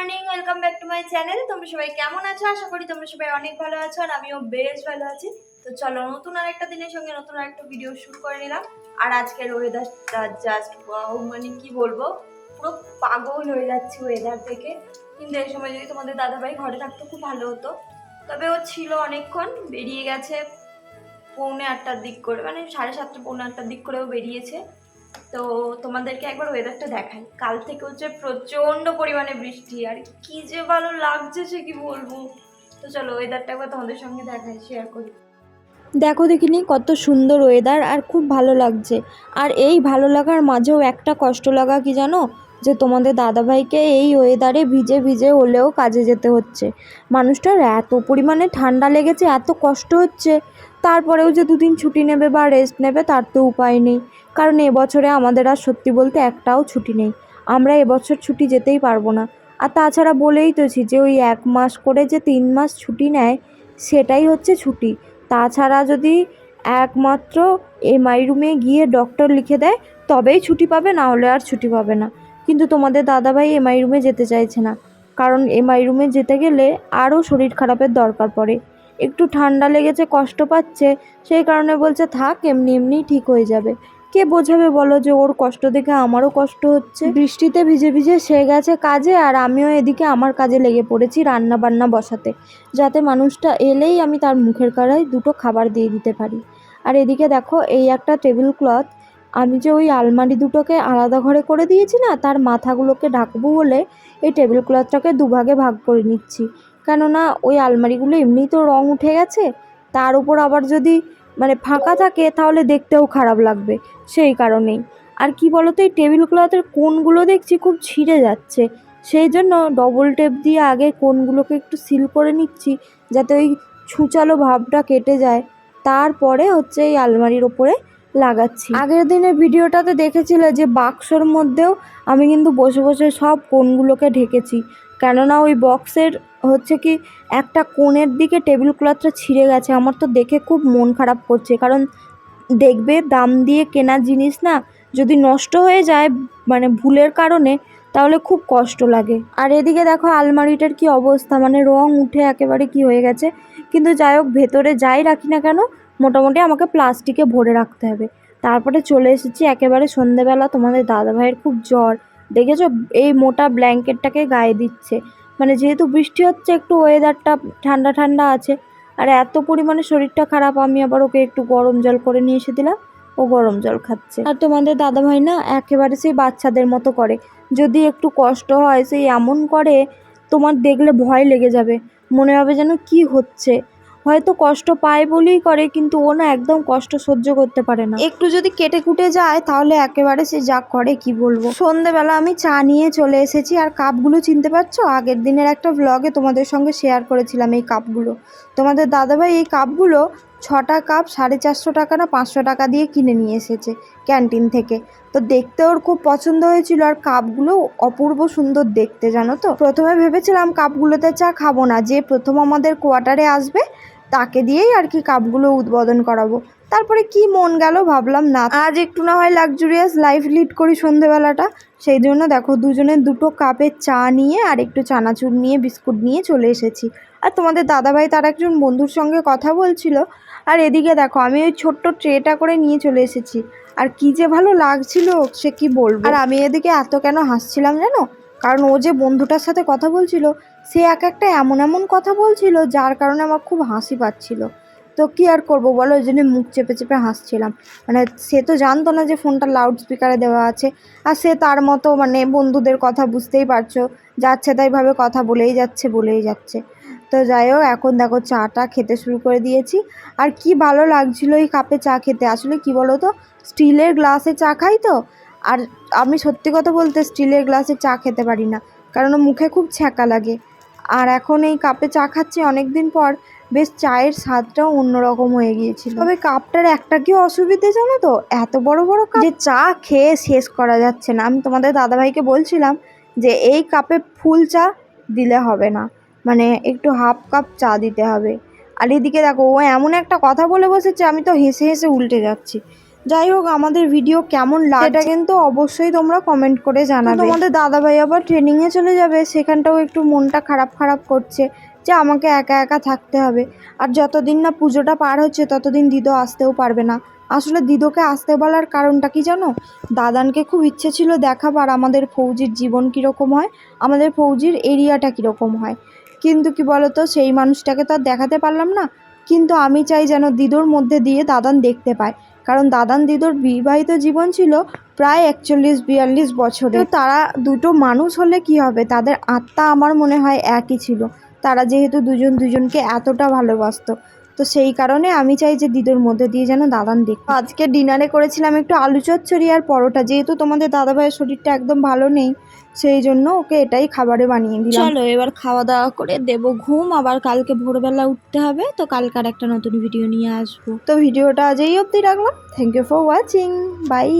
Morning welcome back to my channel তোমরা সবাই কেমন আছো? আশা করি তোমরা সবাই অনেক ভালো আছো আর আমিও বেশ ভালো আছি। তো চলো, নতুন আর একটা দিনের সঙ্গে নতুন আর একটা ভিডিও শুরু করে নিলাম। আর আজকের ওয়েদারটা জাস্ট মানে কি বলব? পুরো পাগল হয়ে যাচ্ছে ওয়েদার থেকে। কিন্তু এই সময় যদি তোমাদের দাদাভাই ঘরে থাকতো, খুব ভালো হতো। তবে ও ছিল অনেকক্ষণ, বেরিয়ে গেছে। পৌনে আটটার দিক করে মানে সাড়ে সাতটা, পৌনে আটটার দিক করেও বেরিয়েছে। তো তোমাদেরকে একবার ওয়েদারটা দেখাই। কাল থেকে হচ্ছে প্রচণ্ড পরিমাণে বৃষ্টি। আর কি যে ভালো লাগছে সে কি বলব? তো চলো ওয়েদারটা একবার তোমাদের সঙ্গে দেখাই শেয়ার করি। দেখো দেখিনি, কত সুন্দর ওয়েদার আর খুব ভালো লাগছে। আর এই ভালো লাগার মাঝেও একটা কষ্ট লাগা কি জানো? যে তোমাদের দাদাভাইকে এই ওয়েদারে ভিজে ভিজে হলেও কাজে যেতে হচ্ছে। মানুষটার এত পরিমাণে ঠান্ডা লেগেছে, এত কষ্ট হচ্ছে। তারপরেও যে দুদিন ছুটি নেবে বা রেস্ট নেবে, তার তো উপায় নেই। কারণ এবছরে আমাদের আর সত্যি বলতে একটাও ছুটি নেই। আমরা এবছর ছুটি যেতেই পারব না। আর তাছাড়া বলেই তোছি যে ওই এক মাস করে যে তিন মাস ছুটি নেয়, সেটাই হচ্ছে ছুটি। তাছাড়া যদি একমাত্র এমআই রুমে গিয়ে ডক্টর লিখে দেয়, তবেই ছুটি পাবে, না হলে আর ছুটি পাবে না। কিন্তু তোমাদের দাদাভাই এমআই রুমে যেতে চাইছে না। কারণ এমআই রুমে যেতে গেলে আরও শরীর খারাপের দরকার পড়ে। একটু ঠান্ডা লেগেছে, কষ্ট পাচ্ছে, সেই কারণে বলছে, থাক, এমনি এমনি ঠিক হয়ে যাবে। কে বোঝাবে বলো যে ওর কষ্ট দেখে আমারও কষ্ট হচ্ছে? বৃষ্টিতে ভিজে ভিজে সে গেছে কাজে আর আমিও এদিকে আমার কাজে লেগে পড়েছি রান্না বান্না বসাতে, যাতে মানুষটা এলেই আমি তার মুখের কাড়ায় দুটো খাবার দিয়ে দিতে পারি। আর এদিকে দেখো, এই একটা টেবিল ক্লথ, আমি যে ওই আলমারি দুটোকে আলাদা ঘরে করে দিয়েছি না, তার মাথাগুলোকে ঢাকবো বলে এই টেবিল ক্লথটাকে দুভাগে ভাগ করে নিচ্ছি। কেননা ওই আলমারিগুলো এমনিই তো রং উঠে গেছে, তার উপর আবার যদি মানে ফাঁকা থাকে তাহলে দেখতেও খারাপ লাগবে, সেই কারণেই। আর কি বলতো, এই টেবিল ক্লথের কোনগুলো দেখছি খুব ছিঁড়ে যাচ্ছে। সেই জন্য ডবল টেপ দিয়ে আগে কোনগুলোকে একটু সিল করে নিচ্ছি, যাতে ওই ছুঁচালো ভাবটা কেটে যায়। তারপরে হচ্ছে এই আলমারির ওপরে লাগাচ্ছি। আগের দিনের ভিডিওটাতে দেখেছিলে যে বাক্সর মধ্যেও আমি কিন্তু বসে বসে সব কোণগুলোকে ঢেকেছি। কেননা ওই বক্সের হচ্ছে কি একটা কোণের দিকে টেবিল ক্লথটা ছিঁড়ে গেছে। আমার তো দেখে খুব মন খারাপ করছে। কারণ দেখবে দাম দিয়ে কেনা জিনিস না যদি নষ্ট হয়ে যায় মানে ভুলের কারণে তাহলে খুব কষ্ট লাগে। আর এদিকে দেখো আলমারিটার কি অবস্থা? মানে রং উঠে একেবারে কি হয়ে গেছে? কিন্তু যাই হোক, ভেতরে যাই রাখি না কেন মোটামুটি আমাকে প্লাস্টিকে ভরে রাখতে হবে। তারপরে চলে এসেছি একেবারে সন্ধেবেলা, তোমাদের দাদাভাইয়ের খুব জ্বর। দেখেছ? এই মোটা ব্ল্যাঙ্কেটটাকে গায়ে দিচ্ছে। মানে যেহেতু বৃষ্টি হচ্ছে, একটু ওয়েদারটা ঠান্ডা ঠান্ডা আছে। আর এত পরিমাণে শরীরটা খারাপ, আমি আবার ওকে একটু গরম জল করে নিয়ে এসে দিলাম। ও গরম জল খাচ্ছে। আর তোমাদের দাদাভাই না একেবারে সেই বাচ্চাদের মতো করে। যদি একটু কষ্ট হয় সেই এমন করে, তোমার দেখলে ভয় লেগে যাবে। মনে হবে যেন কি হচ্ছে। হয়তো কষ্ট পায় বলেই করে, কিন্তু ও না একদম কষ্ট সহ্য করতে পারে না। একটু যদি কেটে কুটে যায়, তাহলে একেবারে সে যা করে কি বলব? সন্ধেবেলা আমি চা নিয়ে চলে এসেছি, আর কাপগুলো চিনতে পারছ? আগের দিনের একটা ব্লগে তোমাদের সঙ্গে শেয়ার করেছিলাম এই কাপগুলো। তোমাদের দাদাভাই এই কাপগুলো ছটা কাপ সাড়ে চারশো টাকা না পাঁচশো টাকা দিয়ে কিনে নিয়ে এসেছে ক্যান্টিন থেকে। তো দেখতে ওর খুব পছন্দ হয়েছিল আর কাপগুলো অপূর্ব সুন্দর দেখতে, জানো তো? প্রথমে ভেবেছিলাম কাপগুলোতে চা খাব না, যে প্রথম আমাদের কোয়ার্টারে আসবে তাকে দিয়েই আর কি কাপগুলো উদ্বোধন করাবো। তারপরে কি মন গেল ভাবলাম, না, আজ একটু না হয় লাক্সুরিয়াস লাইফ লিড করি সন্ধেবেলাটা। সেই জন্য দেখো দুজনের দুটো কাপের চা নিয়ে আর একটু চানাচুর নিয়ে, বিস্কুট নিয়ে চলে এসেছি। আর তোমাদের দাদাভাই তার একজন বন্ধুর সঙ্গে কথা বলছিল আর এদিকে দেখো, আমি ওই ছোট্ট ট্রেটা করে নিয়ে চলে এসেছি। আর কি যে ভালো লাগছিল, সে কি বলব? আর আমি এদিকে এত কেন হাসছিলাম জানো? কারণ ও যে বন্ধুটার সাথে কথা বলছিল, সে এক একটা এমন এমন কথা বলছিল, যার কারণে আমার খুব হাসি পাচ্ছিল। তো কি আর করব বলো? ওই জন্য মুখ চেপে চেপে হাসছিলাম। মানে সে তো জানতো না যে ফোনটা লাউড স্পিকারে দেওয়া আছে। আর সে তার মতো মানে বন্ধুদের কথা বুঝতেই পারছ। যাচ্ছে তাইভাবে কথা বলেই যাচ্ছে বলেই যাচ্ছে। তো যাই হোক, এখন দেখো চাটা খেতে শুরু করে দিয়েছি। আর কি ভালো লাগছিল এই কাপে চা খেতে। আসলে কি বলো তো স্টিলের গ্লাসে চা খাই তো। আর আমি সত্যি কথা বলতে স্টিলের গ্লাসে চা খেতে পারি না। কারণ মুখে খুব ছ্যাঁকা লাগে। আর এখন এই কাপে চা খাচ্ছি অনেক দিন পর। বেশ চায়ের স্বাদটাও অন্যরকম হয়ে গিয়েছিল। তবে কাপটার একটা কি অসুবিধে জানো তো? এত বড় বড় কাপ যে চা খেয়ে শেষ করা যাচ্ছে না। আমি তোমাদের দাদাভাইকে বলছিলাম যে এই কাপে ফুল চা দিলে হবে না। মানে একটু হাফ কাপ চা দিতে হবে। আর এদিকে দেখো ও এমন একটা কথা বলে বসেছে আমি তো হেসে হেসে উল্টে যাচ্ছি। যাই হোক আমাদের ভিডিও কেমন লাগে এটা কিন্তু অবশ্যই তোমরা কমেন্ট করে জানাবে। তোমাদের দাদাভাই আবার ট্রেনিংয়ে চলে যাবে সেখানটাও একটু মনটা খারাপ খারাপ করছে। যে আমাকে একা একা থাকতে হবে। আর যতদিন না পুজোটা পার হচ্ছে, ততদিন দিদো আসতেও পারবে না। আসলে দিদোকে আসতে বলার কারণটা কি জানো? দাদানকে খুব ইচ্ছে ছিল দেখাবার আমাদের ফৌজির জীবন কীরকম হয়, আমাদের ফৌজির এরিয়াটা কীরকম হয়। কিন্তু কি বলতো, সেই মানুষটাকে তো আর দেখাতে পারলাম না। কিন্তু আমি চাই যেন দিদোর মধ্যে দিয়ে দাদান দেখতে পায়। কারণ দাদান দিদোর বিবাহিত জীবন ছিল প্রায় একচল্লিশ, বিয়াল্লিশ বছরে তারা দুটো মানুষ হলে কি হবে? তাদের আত্মা আমার মনে হয় একই ছিল। তারা যেহেতু দুজন দুজনকে এতটা ভালোবাসত। তো সেই কারণে আমি চাই যে দিদোর মধ্যে দিয়ে যেন দাদান দেখ আজকে ডিনারে করেছিলাম একটু আলু চচ্চড়ি আর পরোটা। যেহেতু তোমাদের দাদাভাইয়ের শরীরটা একদম ভালো নেই সেই জন্য ওকে এটাই খাবারে বানিয়ে দিলাম। চলো এবার খাওয়া দাওয়া করে দেব ঘুম। আবার কালকে ভোরবেলা উঠতে হবে তো কালকে আর একটা নতুন ভিডিও নিয়ে আসব। তো ভিডিওটা আজ এই অবধি রাখলাম। Thank you for watching bye